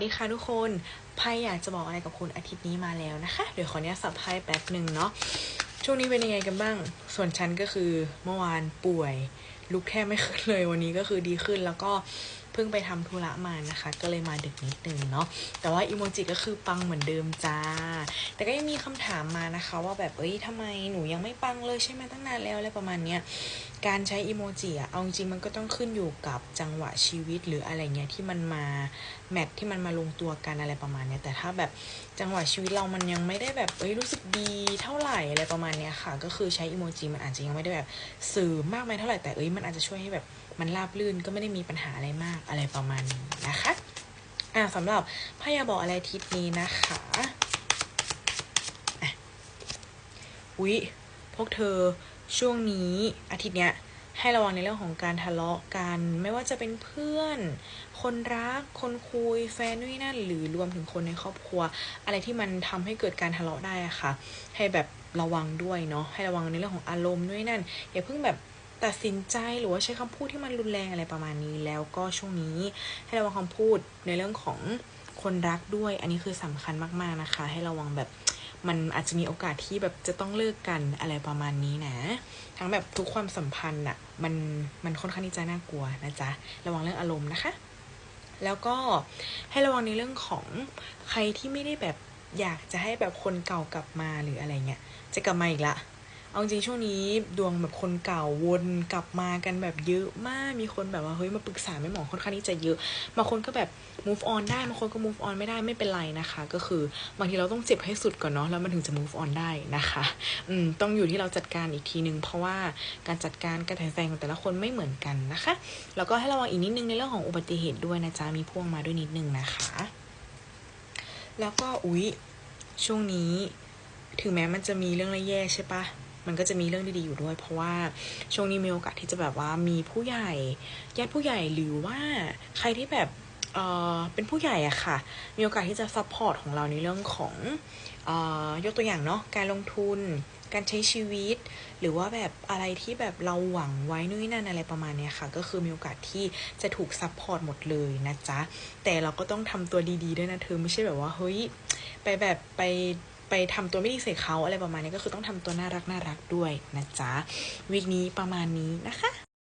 สวัสดีค่ะทุกคนไพ่อยากจะบอกอะไรกับคุณอาทิตย์นี้มาแล้วนะคะ เดี๋ยวขอเนี้ยสับไพ่แป๊บหนึ่งเนาะ ช่วงนี้เป็นยังไงกันบ้าง ส่วนฉันก็คือเมื่อวานป่วย ลุกแทบไม่ขึ้นเลยวันนี้ก็คือดีขึ้นแล้วก็เพิ่งไปทำธุระมานะคะ ก็เลยมาดึกนิดนึงเนาะแต่ว่าอีโมจิก็คือปังเหมือนเดิมจ้า แต่ก็ยังมีคำถามมานะคะ ว่าแบบเอ้ยทำไมหนูยังไม่ปังเลยใช่ไหมตั้งนานแล้วอะไรประมาณเนี้ยการใช้อีโมจิอะเอาจริงมันก็ต้องขึ้นอยู่กับจังหวะชีวิตหรืออะไรเงี้ยที่มันมาแมทที่มันมาลงตัวกันอะไรประมาณเนี้ยแต่ถ้าแบบจังหวะชีวิตเรามันยังไม่ได้แบบเอ้ยรู้สึกดีเท่า ส่อะไรประมาณเนี้ยค่ะ ก็คือใช้อีโมจิมันอาจจะยังไม่ได้แบบสื่อมากมายเท่าไหร่แต่เอ้ยมันอาจจะช่วยให้แบบมันราบลื่นก็ไม่ได้มีปัญหาอะไรมากอะไรประมาณนี้นะคะอ่าสำหรับพยาบอกอะไรทิศนี้นะคะอะอุ๊ยพวกเธอช่วงนี้อาทิตย์เนี้ย ให้ระวังในเรื่องของการทะเลาะกัน ไม่ว่าจะเป็นเพื่อน คนรัก คนคุย แฟนนู่นนั่น หรือรวมถึงคนในครอบครัว อะไรที่มันทำให้เกิดการทะเลาะได้อะค่ะ ให้แบบระวังด้วยเนาะ ให้ระวังในเรื่องของอารมณ์ด้วยนั่น อย่าเพิ่งแบบตัดสินใจหรือว่าใช้คำพูดที่มันรุนแรงอะไรประมาณนี้ แล้วก็ช่วงนี้ ให้ระวังคำพูดในเรื่องของคนรักด้วย อันนี้คือสำคัญมากๆนะคะ ให้ระวังแบบ มันอาจจะมีโอกาสที่แบบจะต้องเลิกกันอะไรประมาณนี้นะ ทั้งแบบทุกความสัมพันธ์อะมันมันค่อนข้างที่จะน่ากลัวนะจ๊ะ ระวังเรื่องอารมณ์นะคะ แล้วก็ให้ระวังในเรื่องของใครที่ไม่ได้แบบอยากจะให้แบบคนเก่ากลับมาหรืออะไรเงี้ยจะกลับมาอีกละ เอาจริงช่วงนี้ดวงแบบคนเก่าวนกลับมากันแบบเยอะมาก มีคนแบบว่าเฮ้ยมาปรึกษาแม่หมอค่อนข้างที่จะเยอะ บางคนก็แบบ move on ได้ บางคนก็ move on ไม่ได้ไม่เป็นไรนะคะ ก็คือบางทีเราต้องเจ็บให้สุดก่อนเนาะ แล้วมันถึงจะ move on ได้นะคะ อืม ต้องอยู่ที่เราจัดการอีกทีนึง เพราะว่าการจัดการการตัดสินใจของแต่ละคนไม่เหมือนกันนะคะ แล้วก็ให้ระวังอีกนิดนึงในเรื่องของอุบัติเหตุด้วยนะจ๊ะ มีพ่วงมาด้วยนิดนึงนะคะ แล้วก็อุ๊ย ช่วงนี้ ถึงแม้มันจะมีเรื่องแย่ใช่ปะ มันก็จะมีเรื่องดีๆอยู่ด้วย เพราะว่าช่วงนี้มีโอกาสที่จะแบบว่ามีผู้ใหญ่ญาติผู้ใหญ่หรือว่าใครที่แบบเอ่อเป็นผู้ใหญ่อะค่ะ มีโอกาสที่จะซัพพอร์ตของเราในเรื่องของเอ่อยกตัวอย่างเนาะการลงทุน การใช้ชีวิต หรือว่าแบบอะไรที่แบบเราหวังไว้นู่นนนั่นอะไรประมาณเนี้ยค่ะ ก็คือมีโอกาสที่จะถูกซัพพอร์ตหมดเลยนะจ๊ะ แต่เราก็ต้องทำตัวดีๆด้วยนะเธอไม่ใช่แบบว่าเฮ้ยไปแบบไป ไปทำตัวไม่ดีใส่เขาอะไรประมาณนี้ก็คือต้องทำตัวน่ารักน่ารักด้วยนะจ๊ะวีคนี้ประมาณนี้นะคะ